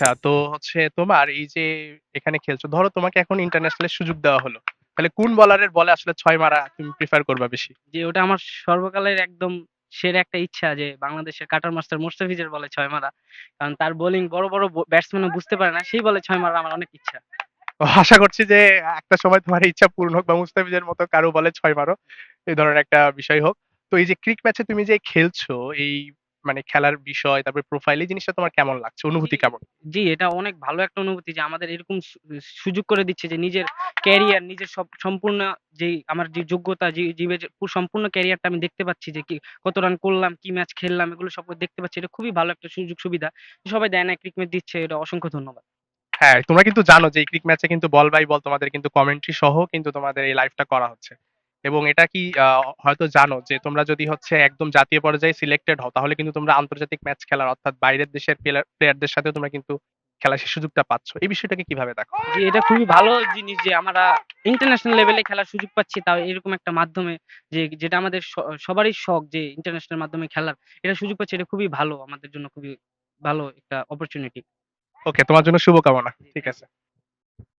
আচ্ছা তো হচ্ছে তোমার এই যে এখানে খেলছো ধরো তোমাকে এখন ইন্টারন্যাশনাল সুযোগ দেওয়া হলো তাহলে কোন বলারের বলে আসলে ছয় মারা তুমি প্রিফার করবা বেশি? যে ওটা আমার সর্বকালের একদম সেরা একটা ইচ্ছা যে বাংলাদেশের কাটার মাস্টার মোস্তাফিজের বলে ছয় মারা কারণ তার বোলিং বড় বড় ব্যাটসম্যান বুঝতে পারে না সেই বলে ছয় মারা আমার অনেক ইচ্ছা। আশা করছি যে একটা সময় তোমার ইচ্ছা পূর্ণ হোক বা মুস্তাফিজের মতো কারও বলে ছয় মারো এই ধরনের একটা বিষয় হোক। তো এই যে ক্রিক ম্যাচে তুমি যে খেলছো এই মানে খেলার বিষয় তারপরে প্রোফাইল এই জিনিসটা তোমার কেমন লাগছে? অনুভূতি কেমন? জি এটা অনেক ভালো একটা অনুভূতি যে আমাদের এরকম সুযোগ করে দিচ্ছে যে নিজের ক্যারিয়ার নিজের সব সম্পূর্ণ যে আমার যে যোগ্যতা যে জীবের সম্পূর্ণ ক্যারিয়ারটা আমি দেখতে পাচ্ছি যে কি কত রান করলাম কি ম্যাচ খেললাম এগুলো সব দেখতে পাচ্ছি। এটা খুবই ভালো একটা সুযোগ সুবিধা। সবাই দেয় না ক্রিকেট দিচ্ছে এটা অসংখ্য ধন্যবাদ। হ্যাঁ তোমরা কিন্তু জানো যে এই ক্রিক ম্যাচে কিন্তু বল বাই বল তোমাদের কিন্তু কমেন্ট্রি সহ কিন্তু তোমাদের এই লাইভটা করা হচ্ছে। এবং এটা কি হয়তো জানো যে তোমরা যদি হচ্ছে একদম জাতীয় পর্যায়ে সিলেক্টেড হও তাহলে কিন্তু তোমরা আন্তর্জাতিক ম্যাচ খেলার অর্থাৎ বাইরের দেশের প্লেয়ারদের সাথে তোমরা কিন্তু খেলার সেই সুযোগটা পাচ্ছ। এই বিষয়টাকে কীভাবে দেখো? যে এটা খুবই ভালো জিনিস যে আমরা ইন্টারন্যাশনাল লেভেলে খেলার সুযোগ পাচ্ছি তাও এরকম একটা মাধ্যমে যে যেটা আমাদের সবারই শখ যে ইন্টারন্যাশনাল মাধ্যমে খেলার। এটা সুযোগ পাচ্ছি এটা খুবই ভালো আমাদের জন্য খুবই ভালো একটা অপরচুনিটি ওকে তোমার জন্য শুভকামনা। ঠিক আছে।